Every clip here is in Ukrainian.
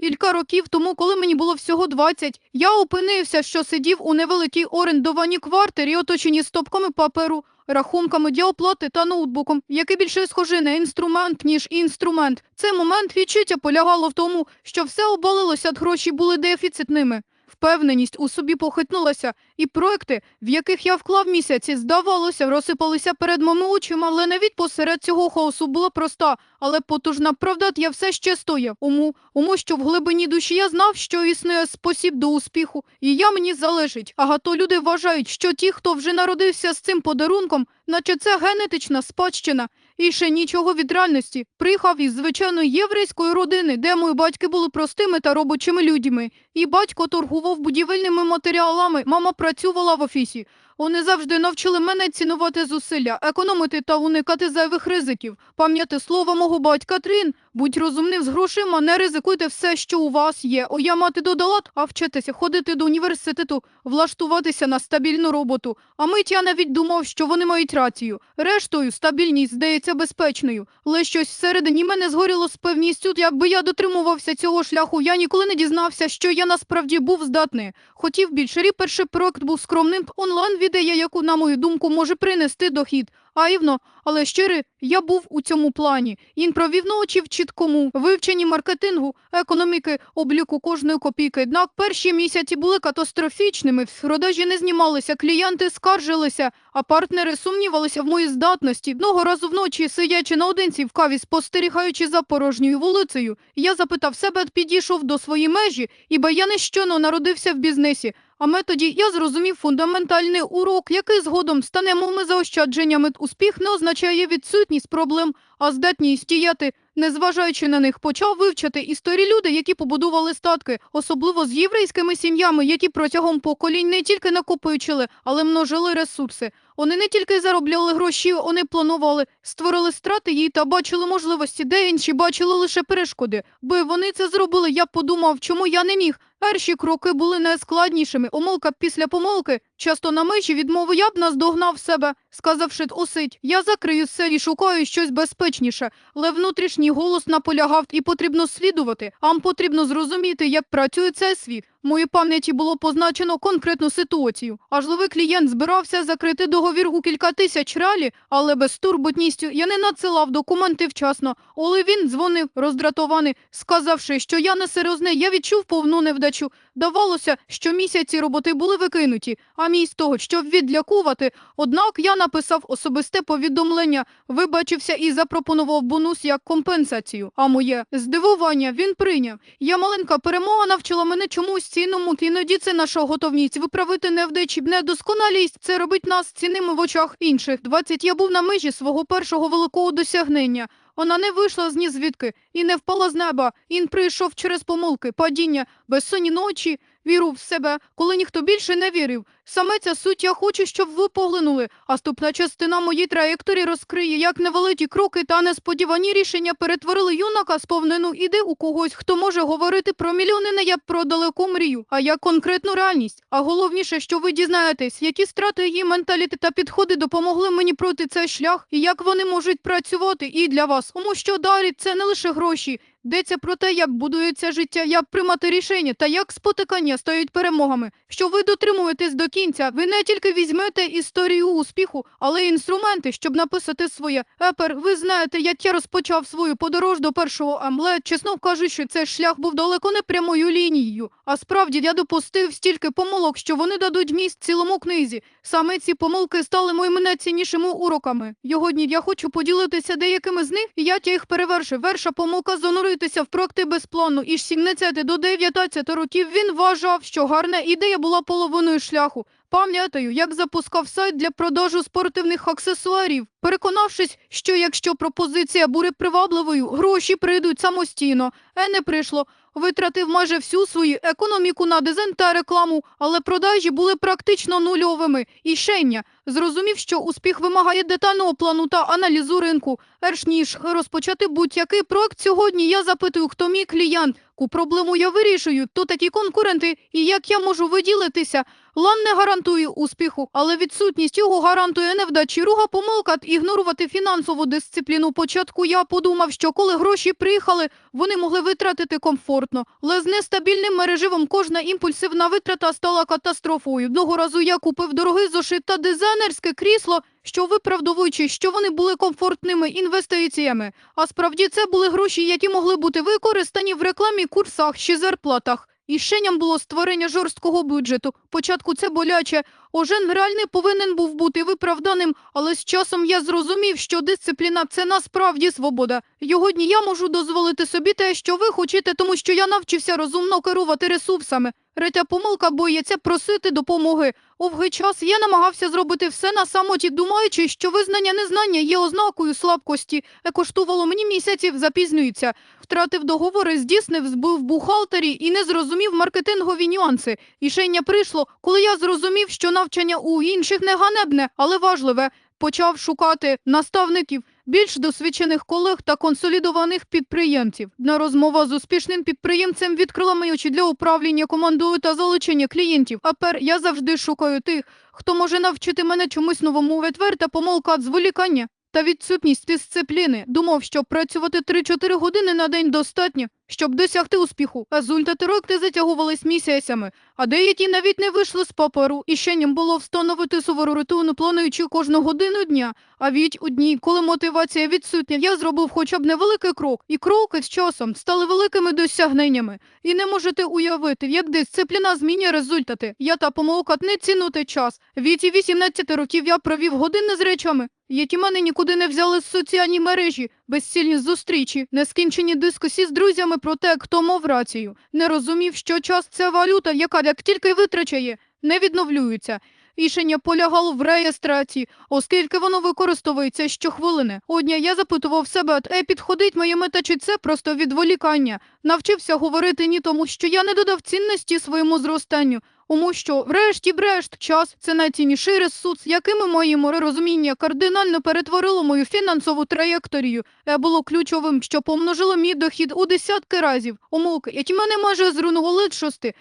Кілька років тому, коли мені було всього 20, я опинився, що сидів у невеликій орендованій квартирі, оточеній стопками паперу, рахунками для оплати та ноутбуком, який більше схожий на інструмент, ніж інструмент. Цей момент відчуття полягало в тому, що все обвалилося, гроші були дефіцитними. Впевненість у собі похитнулася, і проекти, в яких я вклав місяці, здавалося, розсипалися перед моїми очима, але навіть посеред цього хаосу була проста, але потужна правда, я все ще стояв. Уму, уму, що в глибині душі я знав, що існує спосіб до успіху, і я мені залежить. А гато люди вважають, що ті, хто вже народився з цим подарунком, наче це генетична спадщина. І ще нічого від реальності. Приїхав із звичайної єврейської родини, де мої батьки були простими та робочими людьми. І батько торгував будівельними матеріалами, мама працювала в офісі. Вони завжди навчили мене цінувати зусилля, економити та уникати зайвих ризиків. Пам'яти слово мого батька Трін, будь розумним з грошима, не ризикуйте все, що у вас є. О, я мати додала, а вчитися, ходити до університету, влаштуватися на стабільну роботу. А мить я навіть думав, що вони мають рацію. Рештою, стабільність здається безпечною. Але щось всередині мене згоріло з певністю, якби я дотримувався цього шляху, я ніколи не дізнався, що я насправді був здатний. Хотів більше. Рі перший проект був скромним онлайн ідея, яку, на мою думку, може принести дохід. Аївно, але щирий, я був у цьому плані. Він провів ночі в чіткому вивченні маркетингу, економіки, обліку кожної копійки. Однак перші місяці були катастрофічними. Продажі не знімалися, клієнти скаржилися, а партнери сумнівалися в моїй здатності. Одного разу вночі, сидячи наодинці в каві, спостерігаючи за порожньою вулицею, я запитав себе, підійшов до своєї межі, ібо я нещодавно народився в бізнесі. А методі я зрозумів фундаментальний урок, який згодом стане моїми заощадженнями. Успіх не означає відсутність проблем, а здатність діяти, незважаючи на них, почав вивчати історії люди, які побудували статки, особливо з єврейськими сім'ями, які протягом поколінь не тільки накопичили, але множили ресурси. Вони не тільки заробляли гроші, вони планували, створили стратегії та бачили можливості, де інші бачили лише перешкоди. Би вони це зробили, я подумав, чому я не міг. Перші кроки були найскладнішими. Омилка після помилки. Часто на межі відмови я б наздогнав себе, сказавши осить. Я закрию все і шукаю щось безпечніше. Але внутрішній голос наполягав і потрібно слідувати. Ам потрібно зрозуміти, як працює цей світ. В моїй пам'яті було позначено конкретну ситуацію. Важливий клієнт збирався закрити договір у кілька тисяч реалі, але без турботністю я не надсилав документи вчасно. Але він дзвонив роздратований, сказавши, що я несерйозний, я відчув повну невдачу. Давалося, що місяці роботи були викинуті, а мість того, щоб відлякувати. Однак я написав особисте повідомлення, вибачився і запропонував бонус як компенсацію. А моє здивування він прийняв. Я маленька перемога навчила мене чомусь цінному. Іноді це наша готовність виправити невдачі, недосконалість. Це робить нас цінними в очах інших. 20 я був на межі свого першого великого досягнення. Вона не вийшла з ні звідки і не впала з неба. Він прийшов через помилки, падіння, безсонні ночі, віру в себе, коли ніхто більше не вірив. Саме ця суть я хочу, щоб ви поглинули. А ступна частина моїй траєкторії розкриє, як невеликі кроки та несподівані рішення перетворили юнака сповнену іде у когось, хто може говорити про мільйони не як про далеку мрію, а як конкретну реальність. А головніше, що ви дізнаєтесь, які стратегії, менталіти та підходи допомогли мені пройти цей шлях, і як вони можуть працювати і для вас. Тому що далі це не лише гроші. Йдеться про те, як будується життя, як приймати рішення та як спотикання стають перемогами. Що ви дотримуєтесь до кінця, ви не тільки візьмете історію успіху, але й інструменти, щоб написати своє. Епер, ви знаєте, як я розпочав свою подорож до першого амлет. Чесно кажучи, цей шлях був далеко не прямою лінією. А справді я допустив стільки помилок, що вони дадуть місць цілому книзі. Саме ці помилки стали моїми найціннішими уроками. Йогодні я хочу поділитися деякими з них, і я їх перевершив. Перша помилка зануритися в проекти без плану. Із 17 до 19 років він вважав, що гарна ідея була половиною шляху. Пам'ятаю, як запускав сайт для продажу спортивних аксесуарів, переконавшись, що якщо пропозиція буде привабливою, гроші прийдуть самостійно. Е не прийшло. Витратив майже всю свою економіку на дизайн та рекламу, але продажі були практично нульовими. І щення зрозумів, що успіх вимагає детального плану та аналізу ринку. Перш ніж розпочати будь-який проект сьогодні, я запитую, хто мій клієнт, яку проблему я вирішую, то такі конкуренти, і як я можу виділитися. Лан не гарантує успіху, але відсутність його гарантує невдачі. Руга помилка ігнорувати фінансову дисципліну. Початку я подумав, що коли гроші приїхали, вони могли витратити комфортно. Але з нестабільним мереживом кожна імпульсивна витрата стала катастрофою. Одного разу я купив дорогий зошит та дизайнерське крісло, що виправдовуючи, що вони були комфортними інвестиціями. А справді це були гроші, які могли бути використані в рекламі, курсах чи зарплатах. Ішенням було створення жорсткого бюджету. Початку це боляче. Ожен реальний повинен був бути виправданим, але з часом я зрозумів, що дисципліна це насправді свобода. Його дні я можу дозволити собі те, що ви хочете, тому що я навчився розумно керувати ресурсами. Третя помилка боїться просити допомоги. Овгий час я намагався зробити все на самоті, думаючи, що визнання незнання є ознакою слабкості. Е, коштувало мені місяців, запізнюється. Втратив договори, здійснив збив бухгалтері і не зрозумів маркетингові нюанси. Ішення прийшло, коли я зрозумів, що навчання у інших не ганебне, але важливе. Почав шукати наставників, більш досвідчених колег та консолідованих підприємців. На розмова з успішним підприємцем відкрила мої очі для управління командою та залучення клієнтів. А пер я завжди шукаю тих, хто може навчити мене чомусь новому відверта помилка зволікання та відсутність дисципліни. Думав, що працювати 3-4 години на день достатньо, щоб досягти успіху. Результати рокти затягувались місяцями, а деякі навіть не вийшли з паперу. І ще ним було встановити сувору рутину, плануючи кожну годину дня. А від у дні, коли мотивація відсутня, я зробив хоча б невеликий крок, і кроки з часом стали великими досягненнями. І не можете уявити, як дисципліна змінює результати. Я та помилка не цінути час. Віці 18 років я провів години з речами, які мене нікуди не взяли з соціальні мережі, безцільні зустрічі, нескінчені дискусії з друзями про те, хто мав рацію. Не розумів, що час це валюта, яка як тільки витрачає, не відновлюється. Рішення полягало в реєстрації, оскільки воно використовується щохвилини. Одня я запитував себе, е, підходить моя мета, чи це просто відволікання. Навчився говорити ні тому, що я не додав цінності своєму зростанню, тому що, врешті-брешт, час це найцінніший ресурс, якими моє море розуміння кардинально перетворило мою фінансову траєкторію. Е, було ключовим, що помножило мій дохід у десятки разів. Омилки, які мене майже зруйнували шости,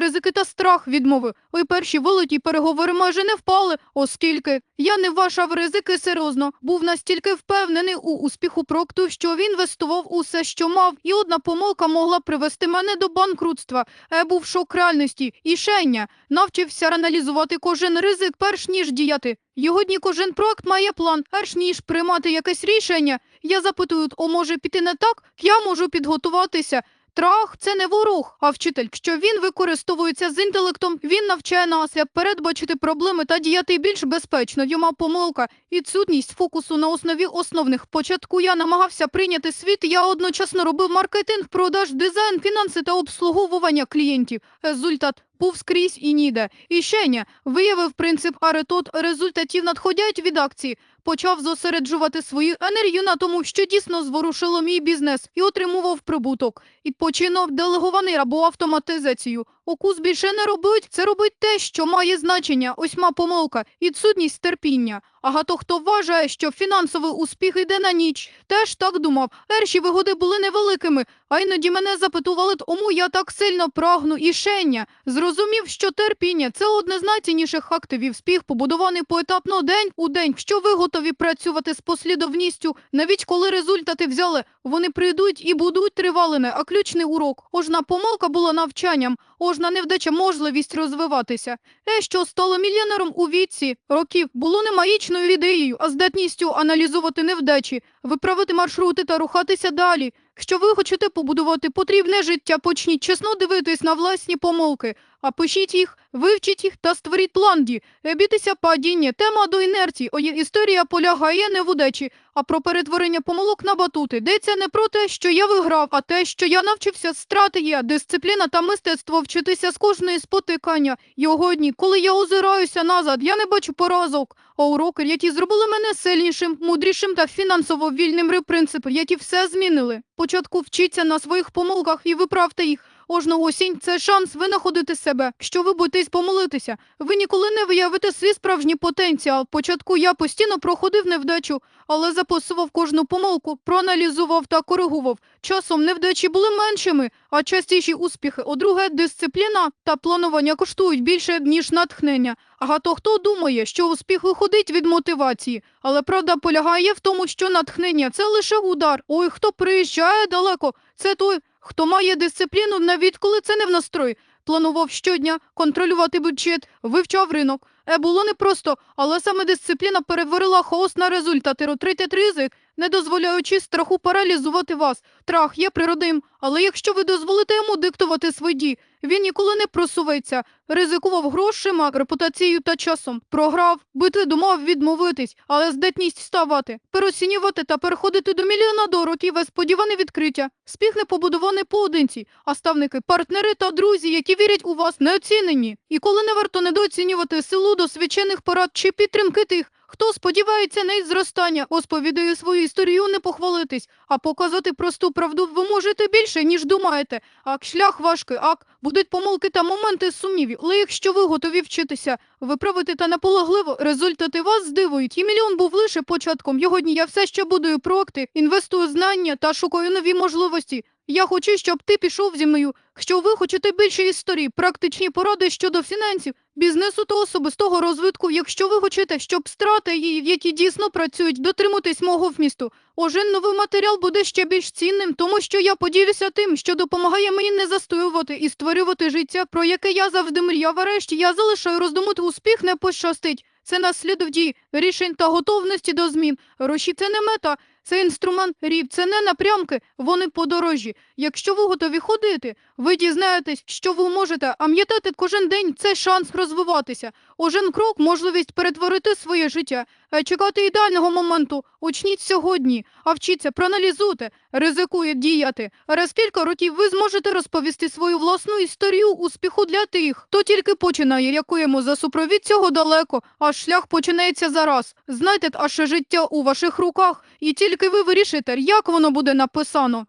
ризики та страх відмови. Ой, перші великі переговори майже не впали, оскільки я не вважав ризики серйозно, був настільки впевнений у успіху проекту, що він інвестував усе, що мав, і одна помилка могла привести мене до банкрутства. Е, був шок реальності і шення. Навчився аналізувати кожен ризик, перш ніж діяти. Його дні кожен проект має план, перш ніж приймати якесь рішення. Я запитую, о може піти не так? Я можу підготуватися. Трах це не ворог, а вчитель. Що він використовується з інтелектом, він навчає нас як передбачити проблеми та діяти більш безпечно. Йома помилка, відсутність фокусу на основі основних. Початку я намагався прийняти світ. Я одночасно робив маркетинг, продаж, дизайн, фінанси та обслуговування клієнтів. Результат був скрізь і ніде. І ще не виявив принцип аретот результатів надходять від акції. Почав зосереджувати свою енергію на тому, що дійсно зворушило мій бізнес і отримував прибуток. І починав делегований або автоматизацію. Укус більше не робить, це робить те, що має значення. Осьма помилка, відсутність терпіння. Агато хто вважає, що фінансовий успіх йде на ніч. Теж так думав. Перші вигоди були невеликими, а іноді мене запитували, тому я так сильно прагну і шення. Зрозумів, що терпіння це одне з найцінніших активів. Спіх побудований поетапно день у день. Що ви готові працювати з послідовністю, навіть коли результати взяли, вони прийдуть і будуть тривалими. А ключний урок. Ожна помилка була навчанням, ожна невдача можливість розвиватися. Те, що стало мільйонером у віці років, було не магічною ідеєю, а здатністю аналізувати невдачі, виправити маршрути та рухатися далі. Якщо ви хочете побудувати потрібне життя, почніть чесно дивитись на власні помилки, а пишіть їх, вивчіть їх та створіть план дій. Бійтеся падіння, тема до інерції. Історія полягає не в удачі, а про перетворення помилок на батути. Йдеться не про те, що я виграв, а те, що я навчився стратегія, дисципліна та мистецтво вчитися з кожної спотикання. Його дні, коли я озираюся назад, я не бачу поразок. А уроки, які зробили мене сильнішим, мудрішим та фінансово вільним принципи, які все змінили. Початку вчіться на своїх помилках і виправте їх. Кожна осінь це шанс винаходити себе. Що ви боїтесь помилитися? Ви ніколи не виявите свій справжній потенціал. Початку я постійно проходив невдачу, але записував кожну помилку, проаналізував та коригував. Часом невдачі були меншими, а частіші успіхи. По-друге, дисципліна та планування коштують більше, ніж натхнення. Багато хто думає, що успіх виходить від мотивації, але правда полягає в тому, що натхнення це лише удар. Ой, хто приїжджає далеко, це той, хто має дисципліну, навіть коли це не в настрої. Планував щодня контролювати бюджет, вивчав ринок. Е, було непросто, але саме дисципліна переварила хаос на результат і розтритять ризик, не дозволяючи страху паралізувати вас. Трах є природним, але якщо ви дозволите йому диктувати свої дії, він ніколи не просувається, ризикував грошима, репутацією та часом. Програв, бити думав відмовитись, але здатність вставати, переоцінювати та переходити до мільйона до років сподіване відкриття. Спіх не побудований поодинці, а ставники, партнери та друзі, які вірять у вас, неоцінені. І коли не варто недооцінювати силу досвідчених порад чи підтримки тих, Хто сподівається на їх зростання, розповідає свою історію не похвалитись, а показати просту правду ви можете більше, ніж думаєте. Ак, шлях важкий, ак, будуть помилки та моменти сумнівів. Але якщо ви готові вчитися, виправити та наполегливо, результати вас здивують. І мільйон був лише початком. Його дні я все ще будую проекти, інвестую знання та шукаю нові можливості. Я хочу, щоб ти пішов зі мною. Якщо ви хочете більше історії, практичні поради щодо фінансів, бізнесу та особистого розвитку, якщо ви хочете, щоб стратегії, які дійсно працюють, дотримуйтесь мого вмісту. Отже, новий матеріал буде ще більш цінним, тому що я поділюся тим, що допомагає мені не застоювати і створювати життя, про яке я завжди мріяв. Решті я залишаю роздумати успіх не пощастить. Це наслідок дій, рішень та готовності до змін. Гроші – це не мета, це інструмент рів, це не напрямки, вони подорожі. Якщо ви готові ходити, ви дізнаєтесь, що ви можете, а м'ятати кожен день – це шанс розвиватися. Кожен крок – можливість перетворити своє життя. А чекати ідеального моменту учніть сьогодні, а вчіться, проаналізуйте, ризикує діяти. Раз кілька років ви зможете розповісти свою власну історію успіху для тих, хто тільки починає, якуємо за супровід цього далеко, а шлях починається зараз. Знайте, аше життя у ваших руках, і тільки ви вирішите, як воно буде написано.